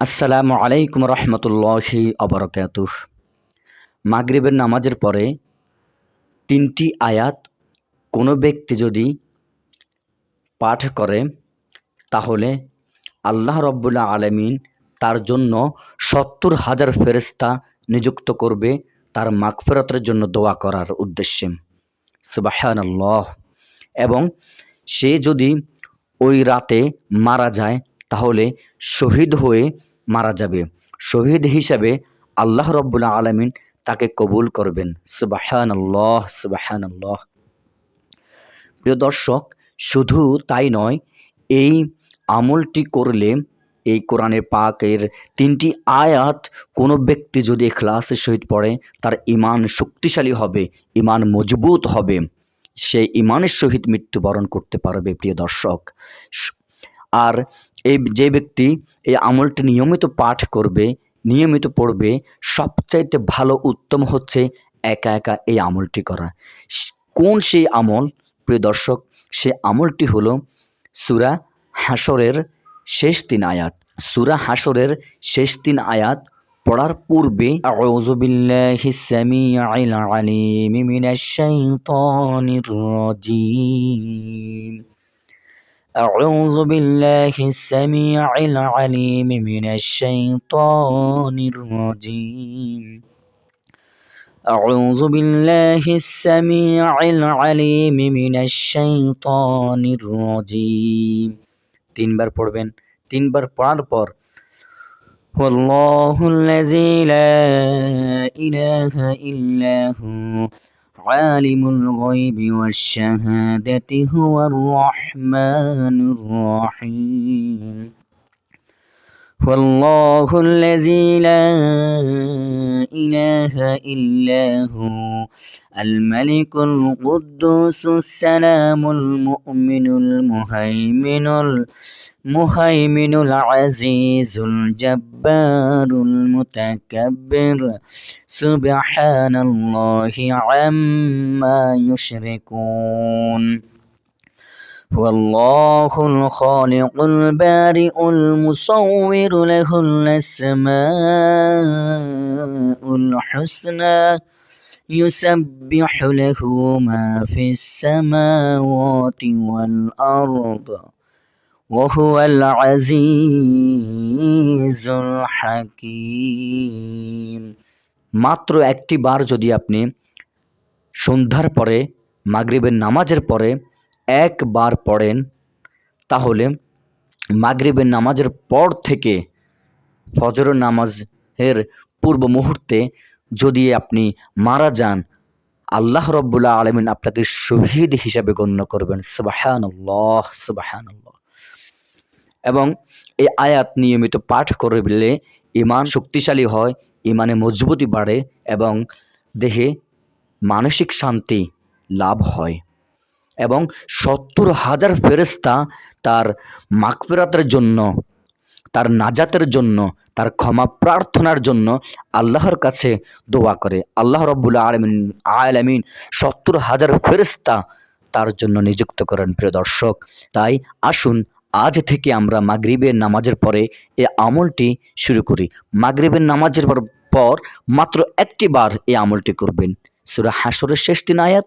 আসসালামু আলাইকুম রহমতুল্লাহি অবরকাতুহ মাগরিবের নামাজের পরে তিনটি আয়াত কোনো ব্যক্তি যদি পাঠ করে, তাহলে আল্লাহ রব্বুল্লা আলমিন তার জন্য সত্তর হাজার ফেরেস্তা নিযুক্ত করবে তার মাগফেরতের জন্য দোয়া করার উদ্দেশ্যে। আল্লাহ এবং সে যদি ওই রাতে মারা যায়, তাহলে শহীদ হয়ে মারা যাবে। শহীদ হিসাবে আল্লাহ রব্বুল্লা আলমিন তাকে কবুল করবেন। সুবাহান আল্লাহ সুবাহান আল্লাহ প্রিয় দর্শক, শুধু তাই নয়, এই আমলটি করলে এই কোরআনের পাকের তিনটি আয়াত কোনো ব্যক্তি যদি ক্লাসের সহিত পড়ে, তার ইমান শক্তিশালী হবে ইমান মজবুত হবে। সে ইমানের সহিত মৃত্যুবরণ করতে পারবে, প্রিয় দর্শক। আর এই যে ব্যক্তি এই আমলটি নিয়মিত পাঠ করবে, নিয়মিত পড়বে, সবচাইতে ভালো উত্তম হচ্ছে একা একা এই আমলটি করা। কোন সেই আমল? প্রিয় দর্শক, সে আমলটি হলো সুরা হাসরের শেষ তিন আয়াত। সুরা হাসরের শেষ তিন আয়াত পড়ার পূর্বে, আউযু বিল্লাহিস সামিউল আলিম মিনাশ শাইতানির রাজিম। أعوذ بالله السميع العليم من الشيطان الرجيم أعوذ بالله السميع العليم من الشيطان الرجيم তিনবার পড়বেন তিনবার পড়ার পর والله الذي لا إله إلا هو عالم الغيب والشهادة هو الرحمن الرحيم. والله الذي لا إله إلا هو الملك القدوس السلام المؤمن المهيمن المهيمن العزيز الجبار المتكبر. سبحان الله عما يشركون. هو الله الخالق البارئ المصور له الأسماء الحسنى يسبح له ما في السماوات والأرض وهو العزيز الحكيم মাত্র একটি বার যদি আপনি সন্ধ্যার পরে মাগরিবের নামাজের পরে একবার পড়েন, তাহলে মাগরিবের নামাজের পর থেকে ফজর নামাজের পূর্ব মুহূর্তে যদি আপনি মারা যান, আল্লাহ রব্বুল্লাহ আলমিন আপনাকে শহীদ হিসাবে গণ্য করবেন। সুবাহান আল্লাহ এবং এই আয়াত নিয়মিত পাঠ করলে ইমান শক্তিশালী হয় ইমানে মজবুতি বাড়ে এবং দেহে মানসিক শান্তি লাভ হয়। এবং সত্তর হাজার ফেরেস্তা তার মাগফিরাতের জন্য, তার নাজাতের জন্য, তার ক্ষমা প্রার্থনার জন্য আল্লাহর কাছে দোয়া করে। আল্লাহ রব্বুল্লা আলমিন আলমিন সত্তর হাজার ফেরিস্তা তার জন্য নিযুক্ত করেন, প্রিয় দর্শক। তাই আসুন, আজ থেকে আমরা মাগরিবের নামাজের পরে এই আমলটি শুরু করি। মাগরিবের নামাজের পর মাত্র একটি বার এই আমলটি করবেন। সুরা হাসরের শেষ তিন আয়াত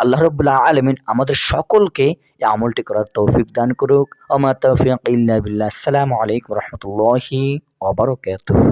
আল্লাহ রবুল্লাহ আলমিন আমাদের সকলকে এই আমলটি করার তৌফিক দান করুক। আমা তৌফিক ইল্লা আসসালামু আলাইকুম রহমতুল্লাহি ওবরাকাতুহু